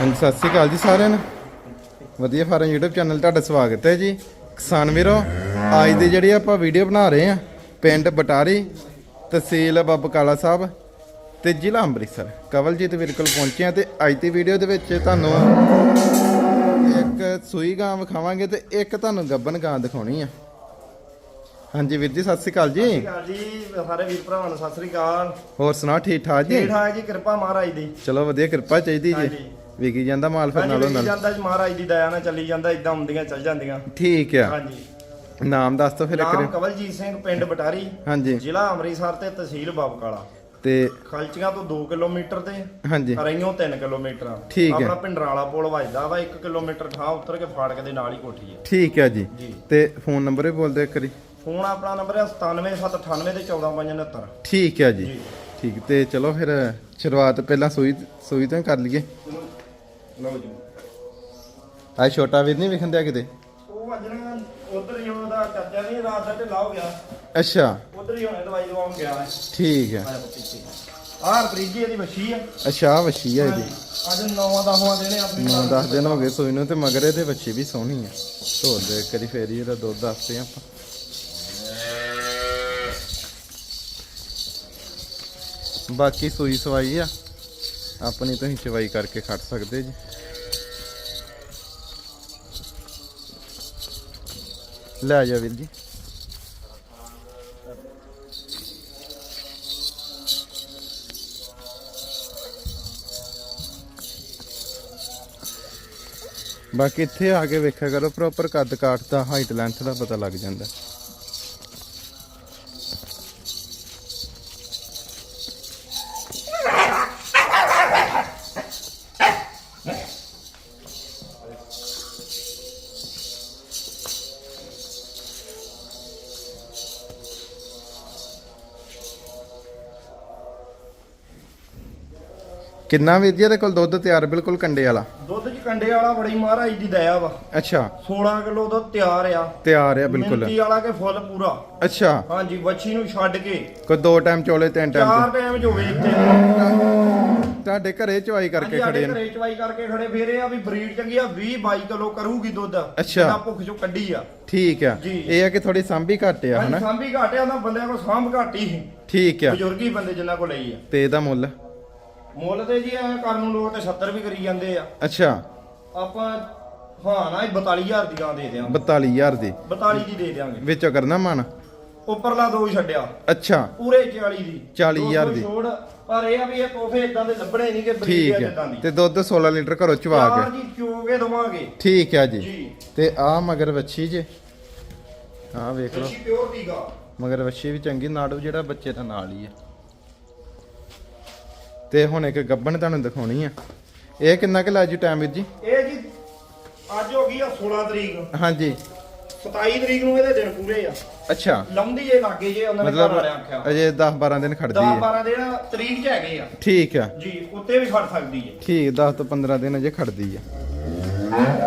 ਹਾਂਜੀ ਸਤਿ ਸ਼੍ਰੀ ਅਕਾਲ ਜੀ ਸਾਰਿਆਂ ਨੂੰ। ਵਧੀਆ ਫਾਰਮ YouTube ਚੈਨਲ ਤੁਹਾਡਾ ਸਵਾਗਤ ਹੈ ਜੀ। ਕਿਸਾਨ ਵੀਰੋ ਅੱਜ ਦੀ ਜਿਹੜੀ ਆਪਾਂ ਵੀਡੀਓ ਬਣਾ ਰਹੇ ਆ ਪਿੰਡ ਬਟਾਰੀ ਤਹਿਸੀਲ ਬੱਬਕਾਲਾ ਸਾਹਿਬ ਤੇ ਜ਼ਿਲ੍ਹਾ ਅੰਮ੍ਰਿਤਸਰ। ਕਵਲਜੀਤ ਵੀਰ ਕੋਲ ਪਹੁੰਚੇ ਆ ਤੇ ਅੱਜ ਦੀ ਵੀਡੀਓ ਦੇ ਵਿੱਚ ਤੁਹਾਨੂੰ ਇੱਕ ਸੂਈ ਗਾਂ ਵਿਖਾਵਾਂਗੇ ਤੇ ਇੱਕ ਤੁਹਾਨੂੰ ਗੱਬਨ ਗਾਂ ਦਿਖਾਉਣੀ ਆ। ਹਾਂਜੀ ਵੀਰ ਜੀ ਸਤਿ ਸ਼੍ਰੀ ਅਕਾਲ ਸਤਿ ਸ਼੍ਰੀ ਜੀ ਅਕਾਲ ਜੀ ਸਾਰੇ ਵੀਰ ਭਰਾਵਾਂ ਨੂੰ ਸਤਿ ਸ੍ਰੀ ਅਕਾਲ। ਹੋਰ ਸੁਣਾਓ ਠੀਕ ਠਾਕ ਜੀ? ਠੀਕ ਠਾਕ ਜੀ ਕਿਰਪਾ ਮਹਾਰਾਜ ਦੀ। ਚਲੋ ਵਧੀਆ ਕਿਰਪਾ ਚਾਹੀਦੀ ਜੀ। ਵਿਕੀ ਜਾਂਦਾ ਮਾਲ ਫਿਰ ਨਾਲੋਂ ਨਾਲ। ਜਾਂਦਾ ਜੀ ਮਹਾਰਾਜ ਦੀ ਦਇਆ ਨਾਲ ਚੱਲੀ ਜਾਂਦਾ ਇਦਾਂ ਹੁੰਦੀਆਂ ਚੱਲ ਜਾਂਦੀਆਂ। ਠੀਕ ਆ। ਹਾਂਜੀ। ਨਾਮ ਦੱਸ ਦੋ ਫਿਰ ਇੱਕ ਨਾਮ ਵਾਰੀ। ਕਵਲਜੀਤ ਸਿੰਘ ਪਿੰਡ ਬਟਾਰੀ ਹਾਂਜੀ। ਜ਼ਿਲ੍ਹਾ ਅੰਮ੍ਰਿਤਸਰ ਤੇ ਤਹਿਸੀਲ ਬਾਬਕਾਲਾ। ਤੇ ਖਲਚੀਆਂ ਤੋਂ 2 ਕਿਲੋਮੀਟਰ ਤੇ ਹਾਂਜੀ। ਰਈਓ 3 ਕਿਲੋਮੀਟਰ। ਆ। ਠੀਕ ਹੈ। ਆਪਣਾ ਪਿੰਡਰਾਲਾ ਪੁਲ ਵੱਜਦਾ ਵਾ 1 ਕਿਲੋਮੀਟਰ ਠਾਂ ਉੱਤਰ ਕੇ ਫਾੜਕ ਦੇ ਨਾਲ ਹੀ ਕੋਠੀ ਹੈ ਠੀਕ ਹੈ ਜੀ। ਜੀ। ਤੇ ਫੋਨ ਨੰਬਰ ਵੀ ਬੋਲ ਦਿਓ ਇੱਕ ਵਾਰੀ। ਫੋਨ ਆਪਣਾ ਨੰਬਰ ਹੈ 97798 ਤੇ 14569 ਠੀਕ ਜੀ। ਜੀ। ਠੀਕ ਤੇ ਚਲੋ ਫਿਰ ਸ਼ੁਰੂਆਤ ਪਹਿਲਾਂ ਸੂਈ ਸੂਈ ਤੋਂ ਹੀ ਕਰ ਲਈਏ। ਲਓ ਜੀ। ਆ ਛੋਟਾ ਵੀਰ ਨਹੀਂ ਵਿਖਣ ਦਿਆ ਕਿਤੇ? ਉਹ ਵੱਜਣਾ ਉਧਰ ਹੀ ਉਹਦਾ ਚਾਚਾ ਨਹੀਂ ਰਾਤ ਦਾ ਢਿੱਲਾ ਹੋ ਗਿਆ। ਅੱਛਾ। ਉਧਰ ਹੀ ਹੁਣੇ ਦਵਾਈ ਦਵਾਉਣ ਗਿਆ ਹੈ। ਠੀਕ ਹੈ। ਆਹ ਪ੍ਰੀਜੀ ਇਹਦੀ ਵੱਛੀ ਆ। ਅੱਛਾ ਆਹ ਵੱਛੀ ਹੈ ਜੀ ਅੱਜ ਨੌਵਾਂ ਦਸਵਾਂ ਦੇਣੇ ਆਪਣੀ 9-10 ਦਿਨ ਹੋ ਗਏ ਸੂਈ ਨੂੰ ਤੇ ਮਗਰ ਇਹਦੇ ਬੱਚੀ ਵੀ ਸੋਹਣੀ ਹੈ ਢੋਲ ਦੇ ਇੱਕ ਵਾਰੀ ਫੇਰ ਇਹਦਾ ਦੁੱਧ ਦੱਸਦੇ ਆਪਾਂ। ਬਾਕੀ ਸੂਈ ਸਵਾਈ ਆ। ਆਪਣੀ ਤੁਸੀਂ ਚਵਾਈ ਕਰਕੇ ਖੜ ਸਕਦੇ ਜੀ। ਲੈ ਜਾ ਵੀਰ ਜੀ। ਬਾਕੀ ਇੱਥੇ ਆ ਕੇ ਵੇਖਿਆ ਕਰੋ ਪ੍ਰੋਪਰ ਕੱਦ ਕਾਠ ਦਾ ਹਾਈਟ ਲੈਂਥ ਦਾ ਪਤਾ ਲੱਗ ਜਾਂਦਾ। ਕਿੰਨਾ ਵੀਰ ਜੀ ਇਹਦੇ ਕੋਲ ਦੁੱਧ ਤਿਆਰ ਬਿਲਕੁਲ ਕੰਡੇ ਵਾਲਾ? ਦੁੱਧ ਚ ਕੰਡੇ ਵਾਲਾ ਬੜੀ ਮਹਾਰਾਜ ਦੀ ਦਇਆ ਵਾ। ਅੱਛਾ। 16 ਕਿਲੋ ਦੁੱਧ ਤਿਆਰ ਆ। ਤਿਆਰ ਆ ਬਿਲਕੁਲ। ਮਿੰਤੀ ਵਾਲਾ ਕੇ ਫੁੱਲ ਪੂਰਾ। ਅੱਛਾ। ਹਾਂਜੀ ਵੱਛੀ ਨੂੰ ਛੱਡ ਕੇ। ਕੋਈ ਦੋ ਟਾਈਮ ਚੋਲੇ ਤਿੰਨ ਟਾਈਮ ਚਾਰ ਟਾਈਮ ਜੋ ਵੇਚਦੇ ਤੁਹਾਡੇ ਘਰੇ ਚਵਾਈ ਕਰਕੇ ਖੜੇ ਨੇ। ਘਰੇ ਚਵਾਈ ਕਰਕੇ ਖੜੇ। ਫੇਰ ਇਹ ਆ ਵੀ ਬਰੀਡ ਚੰਗੀ ਆ 20 22 ਕਿਲੋ ਕਰੂਗੀ ਦੁੱਧ। ਅੱਛਾ। ਜਿੰਨਾ ਭੁੱਖ ਚੋਂ ਕੱਢੀ ਆ। ਠੀਕ ਆ। ਇਹ ਆ ਕਿ ਥੋੜੀ ਸਾਂਭੀ ਘੱਟ ਆ ਹਨਾ? ਸਾਂਭੀ ਘਾਟੇ ਉਹਨਾਂ ਬੰਦਿਆਂ ਕੋਲ ਸਾਂਭ ਘਾਟੀ ਸੀ ਠੀਕ ਆ। ਬਜ਼ੁਰਗੀ ਬੰਦੇ ਜਿੰਨਾ ਕੋਲ ਲਈ ਆ। ਤੇ ਇਹਦਾ ਮੁੱਲ? ਮੁੱਲ ਤੇ ਜੀ ਐ ਕਰਨ ਨੂੰ ਲੋਕ ਤੇ 70 ਵੀ ਕਰੀ ਜਾਂਦੇ ਆ। ਅੱਛਾ। ਆਪਾਂ ਹਾਂ ਨਾ 42000 ਦੀ ਗਾਂ ਦੇ ਦਿਆਂਗੇ। 42000 ਦੀ। 42 ਦੀ ਦੇ ਦਿਆਂਗੇ। ਵਿੱਚੋਂ ਕਰਨਾ ਮਨ? ਉੱਪਰਲਾ ਦੋ ਹੀ ਛੱਡਿਆ। ਅੱਛਾ। ਪੂਰੇ 40 ਦੀ। 40,000 ਦੋ। ਛੋੜ ਪਰ ਇਹ ਆ ਵੀ ਇਹ ਤੋਹਫੇ ਇਦਾਂ ਦੇ ਲੱਭਣੇ ਨਹੀਂ ਕਿ ਇਦਾਂ ਹੈ। ਦੀ। ਤੇ ਦੁੱਧ 16 ਲੀਟਰ ਘਰੋਂ ਚਵਾ ਕੇ। ਜੀ ਚੋਗੇ ਦਵਾਂਗੇ। ਠੀਕ ਹੈ ਜੀ। ਤੇ ਆ ਮਗਰ ਵੱਛੀ ਜੇ। ਆ ਵੇਖ ਲਓ। ਅੱਛੀ ਪਿਓਰ ਦੀ ਗਾ। ਮਗਰ ਵੱਛੀ ਵੀ ਚੰਗੀ ਨਾੜੂ ਜਿਹੜਾ ਬੱਚੇ ਦਾ ਨਾਲ ਹੀ ਆ। ਤੇ ਹੁਣ ਇੱਕ ਗੱਬਣ ਤੁਹਾਨੂੰ ਦਿਖਾਉਣੀ ਆ। ਇਹ ਕਿੰਨਾ ਕੁ ਲਾਜੂ ਟਾਈਮ ਵੀਰ ਜੀ? ਇਹ ਜੀ ਅੱਜ ਹੋ ਗਈ ਆ 16 ਤਰੀਕ। ਹਾਂਜੀ। 27 ਤਰੀਕ ਨੂੰ ਇਹਦੇ ਦਿਨ ਪੂਰੇ ਆ। ਅੱਛਾ। ਲੰਮਦੀ ਜੇ ਲੱਗੇ ਜੇ ਉਹਨਾਂ ਨੇ ਘਰ ਮਤਲਬ ਵਾਲਿਆਂ ਆਖਿਆ। ਅਜੇ 10 12 ਦਿਨ ਖੜਦੀ 10 ਹੈ। 12 ਦਿਨ ਤਰੀਕ ਚ ਹੈਗੇ ਆ। ਠੀਕ ਆ। ਜੀ ਉੱਤੇ ਵੀ ਖੜ ਸਕਦੀ ਹੈ ਠੀਕ 10 ਤੋਂ 15 ਦਿਨ ਅਜੇ ਖੜਦੀ ਆ।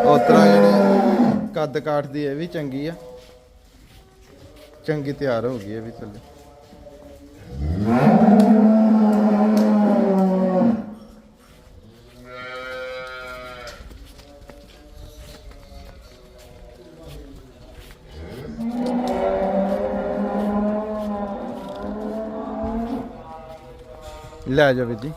ਉਸ ਤਰ੍ਹਾਂ ਜਿਹੜੇ ਕੱਦ ਕਾਠ ਦੀ ਇਹ ਵੀ ਚੰਗੀ ਆ। ਚੰਗੀ ਤਿਆਰ ਹੋ ਗਈ ਇਹ ਵੀ ਥੱਲੇ ਲੈ ਜਾ ਵੀਰ ਜੀ।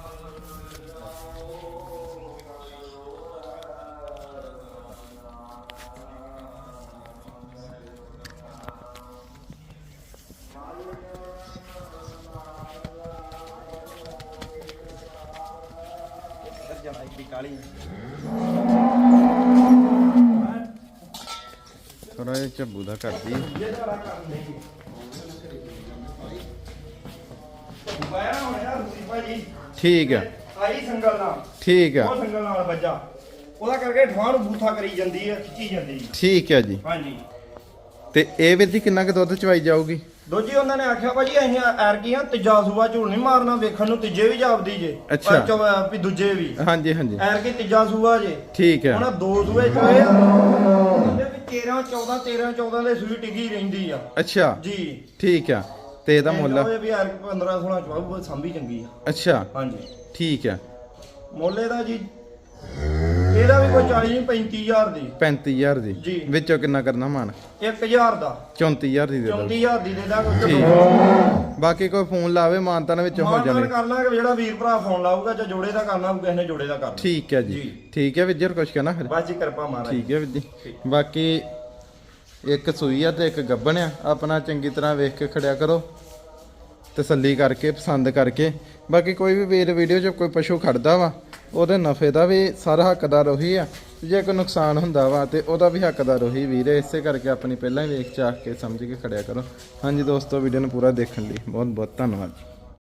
ਥੋੜਾ ਜਿਹਾ ਝੱਬੂ ਦਾ ਕਰਦੀ ਬਾਇਆ ਠੀਕ ਆ ਆਈ ਸੰਗਲ ਨਾਲ। ਠੀਕ ਆ ਉਹ ਸੰਗਲ ਨਾਲ ਵੱਜਾ। ਉਹਦਾ ਕਰਕੇ ਠਾਣ ਬੂਥਾ ਕਰੀ ਜਾਂਦੀ ਹੈ ਖਿੱਚੀ ਜਾਂਦੀ ਹੈ। ਠੀਕ ਆ ਜੀ। ਹਾਂਜੀ। ਤੇ ਇਹ ਵੀਰ ਜੀ ਕਿੰਨਾ ਕੁ ਦੁੱਧ ਚਵਾਈ ਜਾਊਗੀ? ਦੋਜੀ ਉਹਨਾਂ ਨੇ ਆਖਿਆ ਭਾਜੀ ਅਸੀਂ ਐਰਕੀਆਂ ਤੀਜਾ ਸੂਆ ਝੂਲ ਨਹੀਂ ਮਾਰਨਾ ਵੇਖਣ ਨੂੰ ਤੀਜੇ ਵੀ ਜਾਪਦੀ ਜੇ ਅੱਛਾ। ਪਰ ਵੀ ਦੂਜੇ ਵੀ। ਹਾਂਜੀ ਹਾਂਜੀ। ਐਰਕੀ ਤੀਜਾ ਸੂਆ ਜੇ। ਠੀਕ ਆ ਹੁਣ ਦੋ ਸੂਏ ਚੋਏ ਉਹਦੇ ਵੀ 13 14 13 14 ਦੇ ਸੂਈ ਟਿਕੀ ਰਹਿੰਦੀ ਆ। ਅੱਛਾ। ਜੀ। ਠੀਕ ਆ ਤੇ ਇਹਦਾ ਮੁੱਲ? ਇਹ ਵੀ ਐਰਕ 15 16 ਚਵਾਊ ਸਾਂਭੀ ਚੰਗੀ ਆ। ਅੱਛਾ। ਹਾਂਜੀ। ਠੀਕ ਆ ਮੁੱਲ ਇਹਦਾ ਜੀ ਇਹਦਾ ਵੀ ਕੋਈ 40 ਨਹੀਂ 35000 ਦੀ। 35000 ਦੀ। ਜੀ। ਵਿੱਚੋਂ ਕਿੰਨਾ ਕਰਨਾ ਮਾਨ? 1000 ਦਾ। 34000 ਦੀ ਦੇ ਦਿਓ। 34000 ਦੀ ਦੇ ਦਾਂਗੇ ਠੀਕ। ਬਾਕੀ ਕੋਈ ਫੋਨ ਲਾਵੇ ਮਾਨਤਾ ਦੇ ਵਿੱਚੋਂ ਹੋ ਮਾਨਦਾਨ ਜਾਣੇ ਕਰ ਲਾਂਗੇ ਜਿਹੜਾ ਵੀਰ ਭਰਾ ਫੋਨ ਲਾਊਗਾ ਜਾਂ ਜੋੜੇ ਦਾ ਕਰਨਾ ਹੋਊ ਕਿਸੇ ਨੇ ਜੋੜੇ ਦਾ ਕਰਨਾ ਠੀਕ ਹੈ ਜੀ। ਜੀ। ਠੀਕ ਹੈ ਵੀਰ ਕੁਛ ਕਹਿਣਾ ਫਿਰ? ਬਸ ਜੀ ਕਿਰਪਾ ਮਹਾਰਾਜ ਠੀਕ ਹੈ ਵੀਰ ਜੀ ਬਾਕੀ ਇੱਕ ਸੂਈ ਆ ਤੇ ਇੱਕ ਗੱਬਣ ਆ। ਆਪਣਾ ਚੰਗੀ ਤਰ੍ਹਾਂ ਵੇਖ ਕੇ ਖੜਿਆ ਕਰੋ ਤਸੱਲੀ ਕਰਕੇ, ਪਸੰਦ ਕਰਕੇ। ਬਾਕੀ ਕੋਈ ਵੀ ਵੀਰ ਵੀਡੀਓ 'ਚ ਕੋਈ ਪਸ਼ੂ ਖੜਦਾ ਵਾ, ਉਹਦੇ ਨਫੇ ਦਾ ਵੀ ਸਾਰਾ ਹੱਕਦਾਰ ਉਹੀ ਆ। ਜੇ ਕੋਈ ਨੁਕਸਾਨ ਹੁੰਦਾ ਵਾ ਤੇ ਉਹਦਾ ਵੀ ਹੱਕਦਾਰ ਉਹੀ ਵੀਰ ਹੈ ਇਸੇ ਕਰਕੇ ਆਪਣੀ ਪਹਿਲਾਂ ਹੀ ਵੇਖ ਚਾਖ ਕੇ ਸਮਝ ਕੇ ਖੜਿਆ ਕਰੋ। ਹਾਂਜੀ ਦੋਸਤੋ ਵੀਡੀਓ ਨੂੰ ਪੂਰਾ ਦੇਖਣ ਲਈ ਬਹੁਤ ਬਹੁਤ ਧੰਨਵਾਦ